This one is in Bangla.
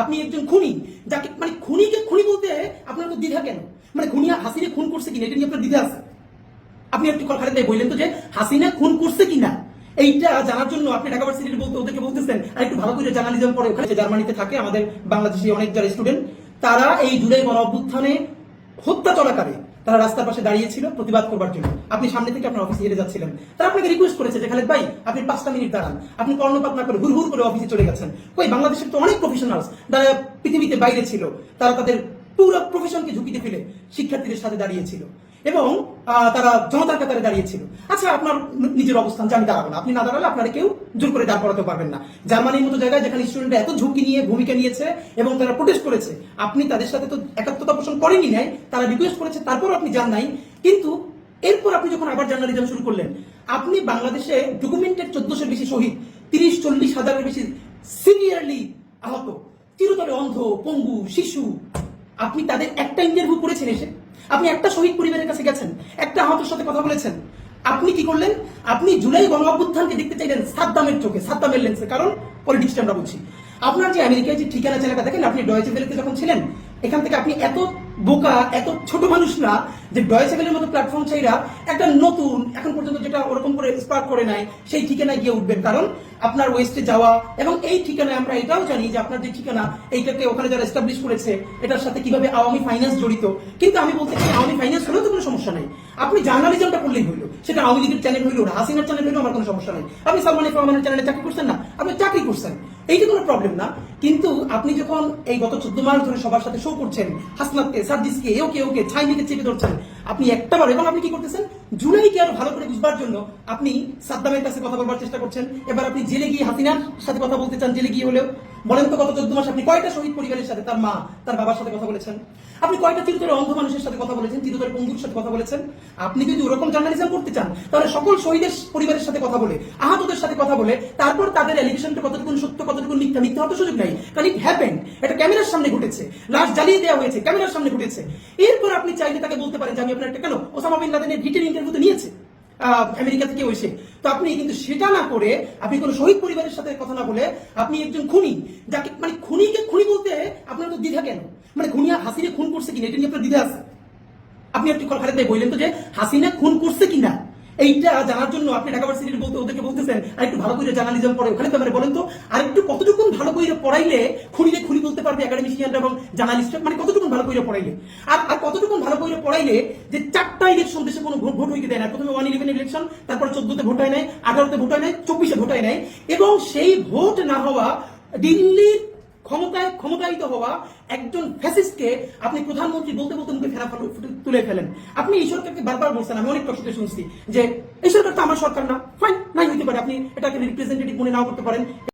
আপনি একজন খুনি, যাকে মানে খুনিকে খুনি বলতে আপনার দ্বিধা কেন? মানে খুনিয়া হাসিনে খুন করছে কিনা, এটা নিয়ে আপনার দ্বিধা আছে? আপনি একটু তাই বললেন তো যে হাসিনা খুন করছে কিনা? এইটা জানার জন্য আপনি ঢাকা ভার্সিটির বলতে, ওদেরকে বলতেছেন, আর একটু ভালো করে জার্নালিজম পরে ওখানে জার্মানিতে থাকে আমাদের বাংলাদেশি অনেক যারা স্টুডেন্ট তারা এই জুলাই গণ অভ্যুত্থানে হত্যা চলাকালে তারা রাস্তার পাশে দাঁড়িয়েছিল প্রতিবাদ করবার জন্য। আপনি সামনে থেকে আপনার অফিসে হেরে যাচ্ছিলেন। তারা আপনাকে রিকোয়েস্ট করেছে যে, খালেদ ভাই, আপনি পাঁচটা মিনিট দাঁড়ান। আপনি কর্ণপাত না করে হুর করে অফিসে চলে গেছেন। কই, বাংলাদেশের তো অনেক প্রফেশনালস যারা পৃথিবীতে বাইরে ছিল, তারা তাদের পুরো প্রফেশনকে ঝুঁকিতে ফেলে শিক্ষার্থীদের সাথে দাঁড়িয়েছিল এবং তারা জনতার কাতারে দাঁড়িয়েছিল। আচ্ছা আপনার নিজের অবস্থান আমি দাঁড়াবো না। আপনি না দাঁড়ালে আপনারা কেউ জোর করে দাঁড় করাতে পারবেন না। জার্মানির মতো জায়গায় যেখানে স্টুডেন্টরা এত ঝুঁকি নিয়ে ভূমিকা নিয়েছে এবং তারা প্রোটেস্ট করেছে, আপনি তাদের সাথে তো একাত্মতা পোষণ করেনি নাই, তারা রিকোয়েস্ট করেছে তারপর আপনি যান নাই। কিন্তু এরপর আপনি যখন আবার জার্নালিজম শুরু করলেন, আপনি বাংলাদেশে ডকুমেন্টেড চোদ্দশোর বেশি শহীদ, তিরিশ, চল্লিশ হাজারের বেশি সিভিয়ারলি আহত, চিরতরে অন্ধ, পঙ্গু, শিশু। আপনি তাদের একটা ইন্টারভিউ করেছেন এসে? আপনি একটা শহীদ পরিবারের কাছে গেছেন, একটা আহতের সাথে কথা বলেছেন। আপনি কি করলেন? আপনি জুলাই অভ্যুত্থানকে দেখতে চাইলেন সাদ্দামের চোখে, সাদ্দামের লেন্সে কারণ পলিটিক্সটা আমরা বলছি। আপনার যে আমেরিকায় যে ঠিকানা, জায়গাটা দেখেন, আপনি ডয়েচে যখন ছিলেন, এখান থেকে আপনি এত বোকা, এত ছোট মানুষ না যে ডয়েচে ভেলের মতো প্ল্যাটফর্ম চাইরা একটা নতুন, এখন পর্যন্ত যেটা ওরকম করে স্পার্ক করে নাই, সেই ঠিকানায় গিয়ে উঠবেন। কারণ আপনার ওয়েস্টে যাওয়া এবং এই ঠিকানায় আমরা এটাও জানি যে আপনার যে ঠিকানা, এইটাকে ওখানে যারা এস্টাবলিশ করেছে, এটার সাথে কীভাবে আওয়ামী ফাইন্যান্স জড়িত। কিন্তু আমি বলতে চাই, আওয়ামী ফাইন্যান্স হলেও তো কোনো সমস্যা নেই। আপনি জার্নালিজমটা করলেই হইল। সেটা আওয়ামী লীগের চ্যানেল হইল হাসিনার চ্যানেল হইল আমার কোনো সমস্যা নেই। আপনি সালমান রহমানের চ্যানেলে চাকরি করছেন না? আপনি চাকরি করছেন। এইটা কোনো প্রবলেম না, কিন্তু আপনি যখন এই গত চোদ্দ মাস ধরে সবার সাথে শো করছেন, হাসনাতকে, সার্জিসকে ওকে ওকে ছাই নিতে চেপে ধরছেন আপনি একটা বার এবং আপনি কি করতেছেন? জুলাইকে আরও ভালো করে বুঝবার জন্য আপনি সাদ্দামের কাছে কথা বলবার চেষ্টা করছেন। এবার আপনি জেলে গিয়ে হাসিনার সাথে কথা বলতে চান, জেলে গিয়ে হলেও। বলেন তো গত চোদ্দ মাস আপনি কয়টা শহীদ পরিবারের সাথে, তার মা, তার বাবার সাথে কথা বলেছেন? আপনি কয়টা চিরতরে অন্ধ মানুষের সাথে কথা বলেছেন, চিরতরে পঙ্গুর সাথে কথা বলেছেন? আপনি যদি ওরকম জার্নালিজম করতে চান, তাহলে সকল শহীদের পরিবারের সাথে কথা বলে, আহতদের সাথে কথা বলে, তারপর তাদের এলিগেশনটা কতটুকু সত্য কতটুকু মিথ্যা মিথ্যা হতে সুযোগ নাই। কারণ ইট হ্যাপেন এটা ক্যামেরার সামনে ঘটেছে। লাশ জ্বালিয়ে দেওয়া হয়েছে, ক্যামেরার সামনে ঘটেছে। এরপর আপনি চাইলে তাকে বলতে পারেন যে, আমি কেন? ওসামা বিন লাদেনের ইন্টারভিউতে নিয়েছে আমেরিকা থেকে তো আপনি কিন্তু সেটা না করে আপনি কোনো শহীদ পরিবারের সাথে কথা না বলে আপনি একজন খুনি, যাকে মানে খুনিকে খুনি বলতে আপনার তো দ্বিধা কেন? মানে হাসিনে খুন করছে কিনা, এটা নিয়ে আপনার দ্বিধা আছে? আপনি একটু খালি তাই বললেন তো যে হাসিনা খুন করছে কিনা? এইটা জানার জন্য আপনি ঢাকা বলতে ওদেরকে বলতেছেন আর একটু ভালো করে জার্নালিজম পড়ে ওখানে তো মানে বলেন তো আর একটু কতটুকু ভালো করে পড়াইলে খুনিলে বলতে পারবে একাডেমিশিয়ানরা এবং জার্নালিস্ট মানে কতটুকু ভালো করে পড়াইলে? আর আর কতটুকু ভালো করে পড়াইলে যে চারটা ইলেকশন দেশে কোনো ভোট হইতে দেয় না? প্রথমে ওয়ান ইলেভেন ইলেকশন তারপর চোদ্দতে ভোট হয় নাই আঠারোতে ভোট হয় নাই, চব্বিশে ভোট হয় নাই। এবং সেই ভোট না হওয়া, দিল্লির ক্ষমতায় ক্ষমতায়িত হওয়া একজন ফ্যাসিস্টকে আপনি প্রধানমন্ত্রী বলতে বলতে মুখে ফেলে- তুলে ফেলেন। আপনি এই সরকারকে বারবার বলছেন, আমি অনেক কষ্টে শুনছি যে এই সরকার তো আমার সরকার না। ফাইন নাই হইতে পারে। আপনি এটাকে রিপ্রেজেন্টেটিভ মনে নাও করতে পারেন।